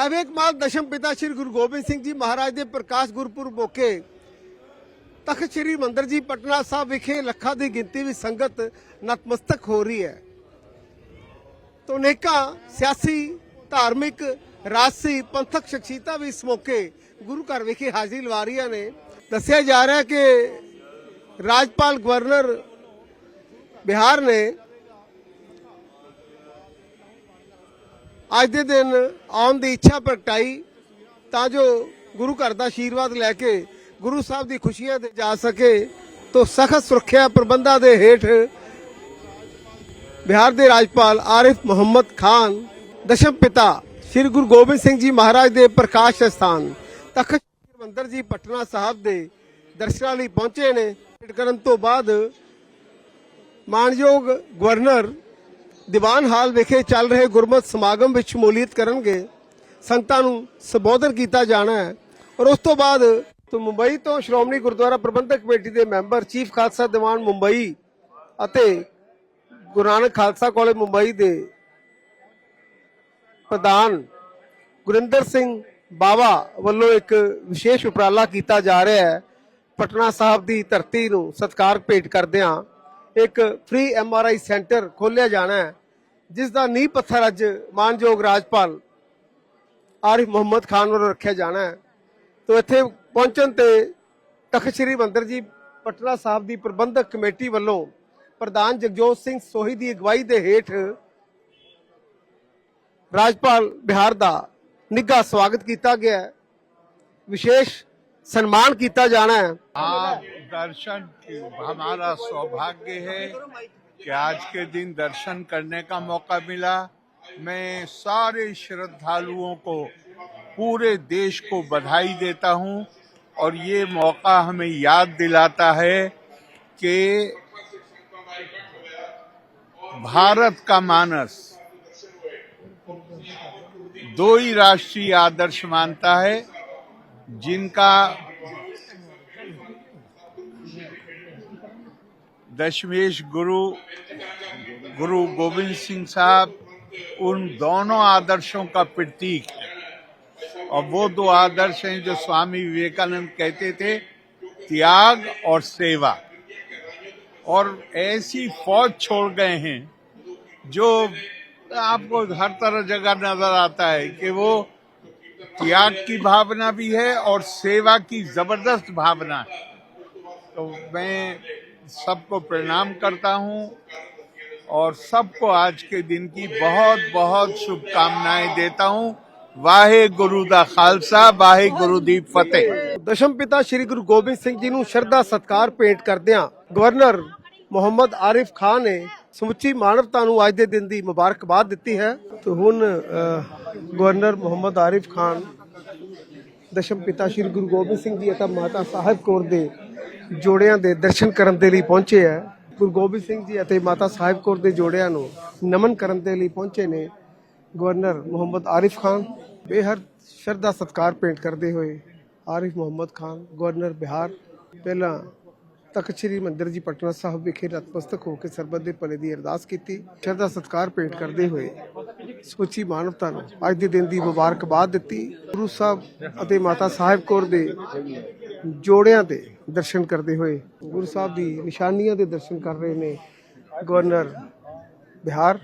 ਸਾਵੇਕ ਮਾਲ ਦਸ਼ਮ ਪਿਤਾ ਸ੍ਰੀ ਗੁਰੂ ਗੋਬਿੰਦ ਸਿੰਘ ਜੀ ਮਹਾਰਾਜ ਦੇ ਪ੍ਰਕਾਸ਼ ਗੁਰਪੁਰਬ ਮੌਕੇ ਤਖਤ ਸ੍ਰੀ ਮੰਦਰ ਜੀ ਪਟਨਾ ਸਾਹਿਬ ਵਿਖੇ ਲੱਖਾਂ ਦੀ ਗਿਣਤੀ ਵਿੱਚ ਸੰਗਤ ਨਤਮਸਤਕ ਹੋ ਰਹੀ ਹੈ ਤੋਂ ਅਨੇਕਾਂ ਸਿਆਸੀ ਧਾਰਮਿਕ ਰਾਜਸੀ ਪੰਥਕ ਸ਼ਖਸੀਅਤਾਂ ਵੀ ਇਸ ਮੌਕੇ ਗੁਰੂ ਘਰ ਵਿਖੇ ਹਾਜ਼ਰੀ ਲਵਾ ਰਹੀਆਂ ਨੇ ਦੱਸਿਆ ਜਾ ਰਿਹਾ ਹੈ ਕਿ ਰਾਜਪਾਲ ਗਵਰਨਰ ਬਿਹਾਰ ਨੇ ਅੱਜ ਦੇ ਦਿਨ ਆਉਣ ਦੀ ਇੱਛਾ ਪ੍ਰਗਟਾਈ ਤਾਂ ਜੋ ਗੁਰੂ ਘਰ ਦਾ ਆਸ਼ੀਰਵਾਦ ਲੈ ਕੇ ਗੁਰੂ ਸਾਹਿਬ ਦੀ ਖੁਸ਼ੀਆਂ ਤੇ ਜਾ ਸਕੇ ਤੋਂ ਸਖਤ ਸੁਰੱਖਿਆ ਪ੍ਰਬੰਧਾਂ ਦੇ ਹੇਠ ਬਿਹਾਰ ਦੇ ਰਾਜਪਾਲ ਆਰਿਫ ਮੁਹੰਮਦ ਖਾਨ, ਦਸ਼ਮ ਪਿਤਾ ਸ੍ਰੀ ਗੁਰੂ ਗੋਬਿੰਦ ਸਿੰਘ ਜੀ ਮਹਾਰਾਜ ਦੇ ਪ੍ਰਕਾਸ਼ ਸਥਾਨ ਤਖਤ ਹਰਿਮੰਦਰ ਜੀ ਪਟਨਾ ਸਾਹਿਬ ਦੇ ਦਰਸ਼ਨਾਂ ਲਈ ਪਹੁੰਚੇ ਨੇ। ਭੇਟ ਕਰਨ ਤੋਂ ਬਾਅਦ ਮਾਨਯੋਗ ਗਵਰਨਰ ਦੀਵਾਨ ਹਾਲ ਵਿਖੇ ਚੱਲ ਰਹੇ ਗੁਰਮਤ ਸਮਾਗਮ ਵਿੱਚ ਸ਼ਮੂਲੀਅਤ ਕਰਨਗੇ। ਸੰਗਤਾਂ ਨੂੰ ਸੰਬੋਧਨ ਕੀਤਾ ਜਾਣਾ ਹੈ ਔਰ ਉਸ ਤੋਂ ਬਾਅਦ ਤੋਂ ਮੁੰਬਈ ਤੋਂ ਸ਼੍ਰੋਮਣੀ ਗੁਰਦੁਆਰਾ ਪ੍ਰਬੰਧਕ ਕਮੇਟੀ ਦੇ ਮੈਂਬਰ ਚੀਫ ਖਾਲਸਾ ਦੀਵਾਨ ਮੁੰਬਈ ਅਤੇ ਗੁਰੂ ਨਾਨਕ ਖਾਲਸਾ ਕਾਲਜ ਮੁੰਬਈ ਦੇ ਪ੍ਰਧਾਨ ਗੁਰਿੰਦਰ ਸਿੰਘ ਬਾਵਾ ਵੱਲੋਂ ਇੱਕ ਵਿਸ਼ੇਸ਼ ਉਪਰਾਲਾ ਕੀਤਾ ਜਾ ਰਿਹਾ ਹੈ। ਪਟਨਾ ਸਾਹਿਬ ਦੀ ਧਰਤੀ ਨੂੰ ਸਤਿਕਾਰ ਭੇਟ ਕਰਦਿਆਂ ਇੱਕ ਫ੍ਰੀ ਐਮਆਰਆਈ ਸੈਂਟਰ ਖੋਲ੍ਹਿਆ ਜਾਣਾ ਹੈ। ਜਿਸ ਦਾ ਨੀਂਹ ਪੱਥਰ ਅੱਜ ਮਾਨਯੋਗ ਰਾਜਪਾਲ ਆਰਿਫ ਮੁਹੰਮਦ ਖਾਨ ਵੱਲੋਂ ਰੱਖਿਆ ਜਾਣਾ ਹੈ ਤੋਂ ਇੱਥੇ ਪਹੁੰਚਣ ਤੇ ਤਖਤ ਸ੍ਰੀ ਮੰਦਰ ਜੀ ਪਟਨਾ ਸਾਹਿਬ ਦੀ ਪ੍ਰਬੰਧਕ ਕਮੇਟੀ ਵੱਲੋਂ ਪ੍ਰਧਾਨ ਜਗਜੋਤ ਸਿੰਘ ਸੋਹੀ ਦੀ ਅਗਵਾਈ ਦੇ ਹੇਠ ਰਾਜਪਾਲ ਬਿਹਾਰ ਦਾ ਨਿੱਘਾ ਸਵਾਗਤ ਕੀਤਾ ਗਿਆ ਹੈ ਵਿਸ਼ੇਸ਼ ਸਨਮਾਨ ਕੀਤਾ ਜਾਣਾ ਹੈ आप दर्शन की हमारा सौभाग्य है कि आज के दिन दर्शन करने का मौका मिला। मैं सारे श्रद्धालुओं को, पूरे देश को बधाई देता हूँ और ये मौका हमें याद दिलाता है कि भारत का मानस दो ही राष्ट्रीय आदर्श मानता है, जिनका दशमेश गुरु गुरु गोविंद सिंह साहब, उन दोनों आदर्शों का प्रतीक है। और वो दो आदर्श हैं जो स्वामी विवेकानंद कहते थे, त्याग और सेवा। और ऐसी फौज छोड़ गए हैं, जो आपको हर तरह जगह नज़र आता है कि वो त्याग की भावना भी है और सेवा की ज़बरदस्त भावना है। तो मैं सबको प्रणाम करता हूं और सबको आज के दिन की बहुत बहुत शुभकामनाएं देता हूं वाहे गुरु ਦਾ ਖਾਲਸਾ ਵਾਹਿਗੁਰੂ ਦੀ ਫਤਿਹ ਦਸ਼ਮ ਪਿਤਾ ਸ੍ਰੀ ਗੁਰੂ ਗੋਬਿੰਦ ਸਿੰਘ ਜੀ ਨੂੰ ਸ਼ਰਧਾ ਸਤਕਾਰ ਭੇਂਟ ਕਰਦਿਆਂ ਗਵਰਨਰ ਮੁਹੰਮਦ ਆਰਿਫ ਖਾਨ ਨੇ ਸਮੁੱਚੀ ਮਾਨਵਤਾ ਨੂੰ ਅੱਜ ਦੇ ਦਿਨ ਦੀ ਮੁਬਾਰਕਬਾਦ ਦਿੱਤੀ ਹੈ ਤੇ ਹੁਣ ਅਹ, ਗਵਰਨਰ ਮੁਹੰਮਦ ਆਰਿਫ ਖਾਨ ਦਸ਼ਮ ਪਿਤਾ ਸ੍ਰੀ ਗੁਰੂ ਗੋਬਿੰਦ ਸਿੰਘ ਜੀ ਅਤੇ ਮਾਤਾ ਸਾਹਿਬ ਕੌਰ ਦੇ ਜੋੜਿਆਂ ਦੇ ਦਰਸ਼ਨ ਕਰਨ ਦੇ ਲਈ ਪਹੁੰਚੇ ਹੈ ਗੁਰੂ ਗੋਬਿੰਦ ਸਿੰਘ ਜੀ ਅਤੇ ਮਾਤਾ ਸਾਹਿਬ ਕੌਰ ਦੇ ਜੋੜਿਆਂ ਨੂੰ ਨਮਨ ਕਰਨ ਦੇ ਲਈ ਪਹੁੰਚੇ ਨੇ ਗਵਰਨਰ ਮੁਹੰਮਦ ਆਰਿਫ ਖਾਨ। ਬੇਹੱਦ ਸ਼ਰਧਾ ਸਤਕਾਰ ਭੇਂਟ ਕਰਦੇ ਹੋਏ ਆਰਿਫ ਮੁਹੰਮਦ ਖਾਨ, ਗਵਰਨਰ ਬਿਹਾਰ, ਪਹਿਲਾਂ ਤਖਤ ਸ੍ਰੀ ਮੰਦਰ ਜੀ ਪਟਨਾ ਸਾਹਿਬ ਵਿਖੇ ਨਤਮਸਤਕ ਹੋ ਕੇ ਸਰਬੱਤ ਦੇ ਭਲੇ ਦੀ ਅਰਦਾਸ ਕੀਤੀ। ਸ਼ਰਧਾ ਸਤਕਾਰ ਭੇਂਟ ਕਰਦੇ ਹੋਏ ਸਮੁੱਚੀ ਮਾਨਵਤਾ ਨੂੰ ਅੱਜ ਦੇ ਦਿਨ ਦੀ ਮੁਬਾਰਕਬਾਦ ਦਿੱਤੀ। ਗੁਰੂ ਸਾਹਿਬ ਅਤੇ ਮਾਤਾ ਸਾਹਿਬ ਕੌਰ ਦੇ ਜੋੜਿਆਂ 'ਤੇ ਦਰਸ਼ਨ ਕਰਦੇ ਹੋਏ ਗੁਰੂ ਸਾਹਿਬ ਦੀ ਨਿਸ਼ਾਨੀਆਂ ਦੇ ਦਰਸ਼ਨ ਕਰ ਰਹੇ ਨੇ ਗਵਰਨਰ ਬਿਹਾਰ।